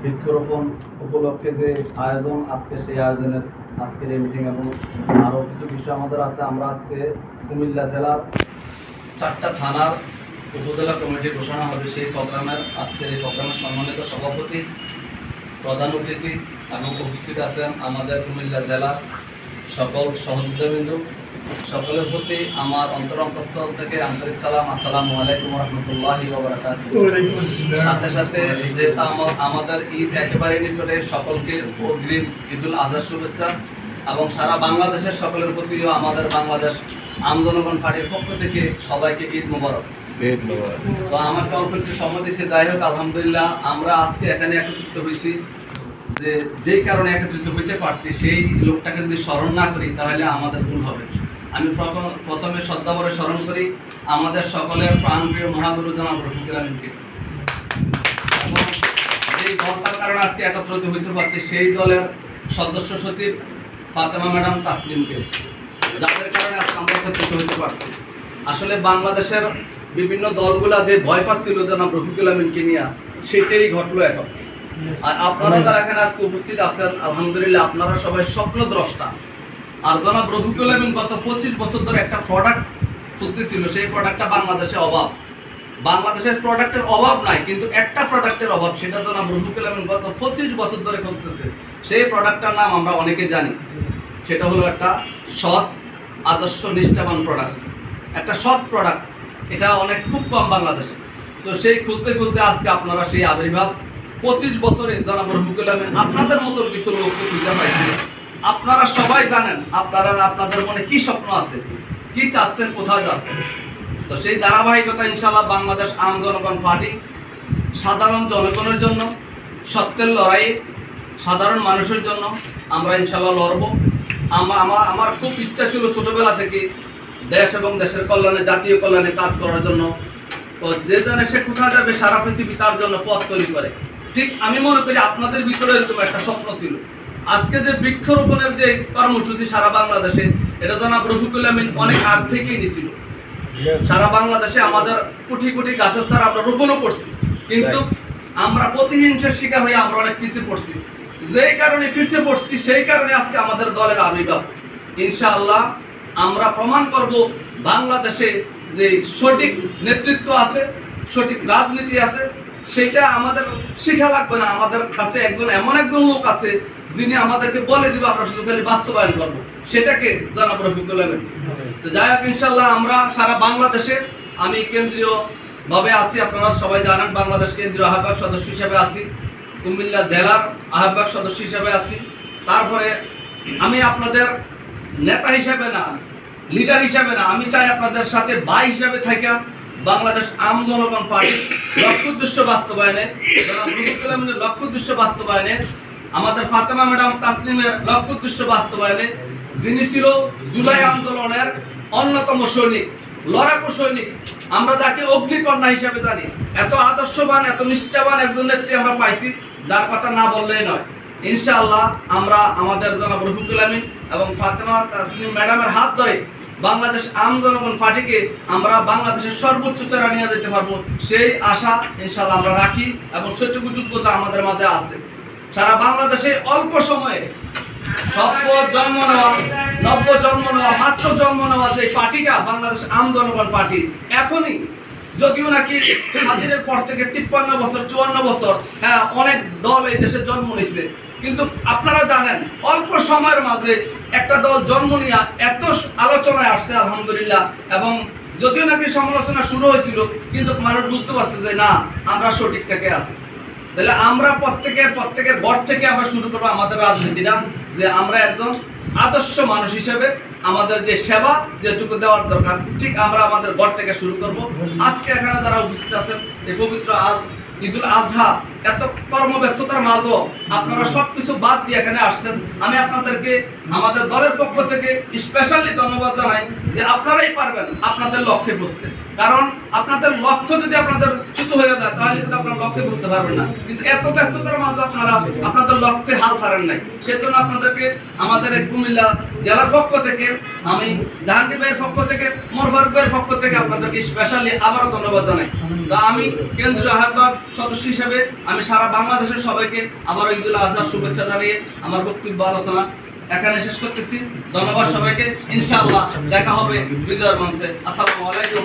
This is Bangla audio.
বৃক্ষরোপণ উপলক্ষে যে আয়োজন, আজকে সেই আয়োজনের আজকের এই মিটিং এবং আরও কিছু বিষয় আমাদের আছে। আমরা আজকে কুমিল্লা জেলার চারটা থানার উপজেলা কমিটি ঘোষণা হবে সেই প্রোগ্রামের। আজকের এই প্রোগ্রামের সম্মানিত সভাপতি, প্রধান অতিথি এবং উপস্থিত আছেন আমাদের কুমিল্লা জেলার সকল সহযোগিতাবৃন্দ সকলের প্রতি আমার অন্তর অন্তঃস্থল থেকে আন্তরিক সালাম আসসালামু আলাইকুম রহমতুল্লাহ সাথে সাথে যেহেতু আমাদের ঈদ একেবারে নিকটে সকলকে অগ্রিম ঈদুল আজহার শুভেচ্ছা এবং সারা বাংলাদেশের সকলের প্রতিও আমাদের বাংলাদেশ আমজনগণ পার্টির পক্ষ থেকে সবাইকে ঈদ মোবারক। তো আমার অল্প একটু সময় দিচ্ছে যাই হোক আলহামদুলিল্লাহ আমরা আজকে এখানে একত্রিত হয়েছি যে যেই কারণে একত্রিত হইতে পারছি সেই লোকটাকে যদি স্মরণ না করি তাহলে আমাদের ভুল হবে। আমি প্রথম- প্রথমে শ্রদ্ধাভরে স্মরণ করি আমাদের সকলের প্রাণপ্রিয় মহাগুরু জনাব রফিকুল আলমকে। যেই দলটার কারণে আজকে একত্রিত হইতে পারছি সেই দলের সদস্য সচিব ফাতেমা ম্যাডাম তাসলিমকে যাদের কারণে আজকে আমরা একত্রিত হইতে পারছি। আসলে বাংলাদেশের বিভিন্ন দলগুলা যে ভয় পাচ্ছিল জনাব রফিকুল আলমিনকে নিয়ে সেটাই ঘটলো এখন। আর আপনারা যারা এখানে আজকে উপস্থিত আছেন আলহামদুলিল্লাহ আপনারা সবাই স্বপ্ন দ্রষ্টা আর জনাব রফিকুল আলমিন গত পঁচিশ বছর ধরে একটা প্রোডাক্ট খুঁজতেছিল, সেই প্রোডাক্টটা বাংলাদেশে অভাব। বাংলাদেশের প্রোডাক্টের অভাব নাই, কিন্তু একটা প্রোডাক্টের অভাব, সেটা জনাব রফিকুল আলমিন গত পঁচিশ বছর ধরে খুঁজতেছে। সেই প্রোডাক্টটার নাম আমরা অনেকে জানি। সেটা হলো একটা সৎ, আদর্শ, নিষ্ঠাবান প্রোডাক্ট একটা সৎ প্রোডাক্ট এটা অনেক খুব কম বাংলাদেশে। তো সেই খুঁজতে খুঁজতে আজকে আপনারা সেই আবির্ভাব। পঁচিশ বছরে জনাব রফিকুল আলমিন আপনাদের মতো কিছু লোককে খুঁজে পাইছে। আপনারা সবাই জানেন আপনারা আপনাদের মনে কি স্বপ্ন আছে? কি চাচ্ছেন, কোথায় যাচ্ছেন? তো সেই ধারাবাহিকতা ইনশাল্লাহ বাংলাদেশ আম জনগণ পার্টি, সাধারণ জনগণের জন্য, সত্যের লড়াই সাধারণ মানুষের জন্য আমরা ইনশাল্লাহ লড়ব। আমার আমার খুব ইচ্ছা ছিল ছোটবেলা থেকে দেশ এবং দেশের কল্যাণে, জাতীয় কল্যাণে কাজ করার জন্য। তো যে জানে সে কোথায় যাবে, সারা পৃথিবী তার জন্য পথ তৈরি করে। ঠিক আমি মনে করি আপনাদের ভিতরে এরকম একটা স্বপ্ন ছিল। আজকে যে বৃক্ষরোপণের যে কর্মসূচি সারা বাংলাদেশে এটা জনাব রফিকুল আমিন অনেক আগ থেকেই নিছিল। সারা বাংলাদেশে আমাদের কোটি কোটি গাছের ছাড়া আমরা রোপণও করছি। কিন্তু আমরা প্রতিহিংসার শিকার হয়ে আমরা অনেক পিছিয়ে পড়ছি যেই কারণে পিছিয়ে পড়ছি সেই কারণে আজকে আমাদের দলের আবির্ভাব। ইনশাআল্লাহ আমরা প্রমাণ করব বাংলাদেশে যে সঠিক নেতৃত্ব আছে সঠিক রাজনীতি আছে সেটা আমাদের শিখা লাগবে না। আমাদের কাছে একজন এমন একজন লোক আছে যিনি আমাদেরকে বলে দিবে, আমরা শুধু খালি বাস্তবায়ন করব। সেটাকে জানাব রফিকুল আলম। তো যাই হোক ইনশাল্লাহ আমরা সারা বাংলাদেশে আমি কেন্দ্রীয় ভাবে আছি, আপনারা সবাই জানেন, বাংলাদেশ কেন্দ্রীয় আহ্বায়ক সদস্য হিসেবে আছি। কুমিল্লা জেলার আহ্বায়ক সদস্য হিসেবে আছি। তারপরে আমি আপনাদের নেতা হিসেবে না, লিডার হিসেবে না, আমি চাই আপনাদের সাথে ভাই হিসেবে থাকা বাংলাদেশ আম জনগণ পার্টি লক্ষ্য উদ্দেশ্য বাস্তবায়নে। লক্ষ্য উদ্দেশ্য বাস্তবায়নে আমাদের ফাতেমা ম্যাডাম তাসলিমের লক্ষ্য উদ্দেশ্য বাস্তবায়নে, যিনি ছিল জুলাই আন্দোলনের অন্যতম সৈনিক, লড়াকু সৈনিক। আমরা যাকে অগ্নিকন্যা হিসেবে জানি। এত আদর্শবান, এত নিষ্ঠাবান একজন নেত্রী আমরা পাইছি, যার কথা না বললেই নয়। ইনশাআল্লাহ আমরা আমাদের জনাব রফিকুল আমিন এবং ফাতেমা তাসলিম ম্যাডামের হাত ধরে বাংলাদেশ আম জনগণ পার্টিকে আমরা বাংলাদেশের সর্বোচ্চ চেরা নিয়ে যেতে পারব, সেই আশা ইনশাআল্লাহ আমরা রাখি এবং সেটুকু যোগ্যতা আমাদের মাঝে আছে। সারা বাংলাদেশে অল্প সময়ে সভ্য জন্ম নেওয়া, নব্য জন্ম নেওয়া, মাত্র জন্ম নেওয়া যে পার্টিটা বাংলাদেশ আম জনগণ পার্টি এখনই যদিও নাকি স্বাধীনের পর থেকে তিপ্পান্ন বছর, চুয়ান্ন বছর হ্যাঁ অনেক দল এই দেশে জন্ম নিছে কিন্তু আপনারা জানেন, অল্প সময়ের মাঝে একটা দল জন্ম নিয়ে এত আলোচনায় আসছে, আলহামদুলিল্লাহ, এবং যদিও নাকি সমালোচনা শুরু হয়েছিল, কিন্তু মানুষ বুঝতে পারছে যে না, আমরা সঠিকটাকে আছি। তাহলে আমরা প্রত্যেকের প্রত্যেকের ঘর থেকে আমরা শুরু করব আমাদের রাজনীতিটা, যে আমরা একজন আদর্শ মানুষ হিসেবে আমাদের যে সেবা যেটুকু দেওয়ার দরকার, ঠিক আমরা আমাদের ঘর থেকে শুরু করব। আজকে এখানে যারা উপস্থিত আছেন, এই পবিত্র আজ, ঈদুল আজহা, এত কর্মব্যস্ততার মাঝও আপনারা সবকিছু বাদ দিয়ে এখানে আসছেন। আমি আপনাদেরকে, আমাদের দলের পক্ষ থেকে স্পেশালি ধন্যবাদ জানাই যে আপনারাই পারবেন আপনাদের লক্ষ্যে পৌঁছতে কারণ আপনাদের লক্ষ্য যদি আপনাদের তাহলে কিন্তু আপনারা লক্ষ্যে পারবেন না। কিন্তু এত ব্যস্ততার মাঝে আপনারা, আপনাদের লক্ষ্যে হাল ছাড়েন নাই। সেজন্য আপনাদেরকে আমাদের কুমিল্লা জেলার পক্ষ থেকে, আমি জাহাঙ্গীর ভাইয়ের পক্ষ থেকে ভাইয়ের পক্ষ থেকে আপনাদেরকে স্পেশালি আবারও ধন্যবাদ জানাই। তা আমি কেন্দ্রীয় সদস্য হিসেবে, আমি সারা বাংলাদেশের সবাইকে আবারও ঈদুল আজহার শুভেচ্ছা জানিয়ে আমার বক্তব্য, আলোচনা এখানে শেষ করতেছি। ধন্যবাদ সবাইকে। ইনশাআল্লাহ দেখা হবে বিজয়ের মঞ্চে। আসসালামু আলাইকুম।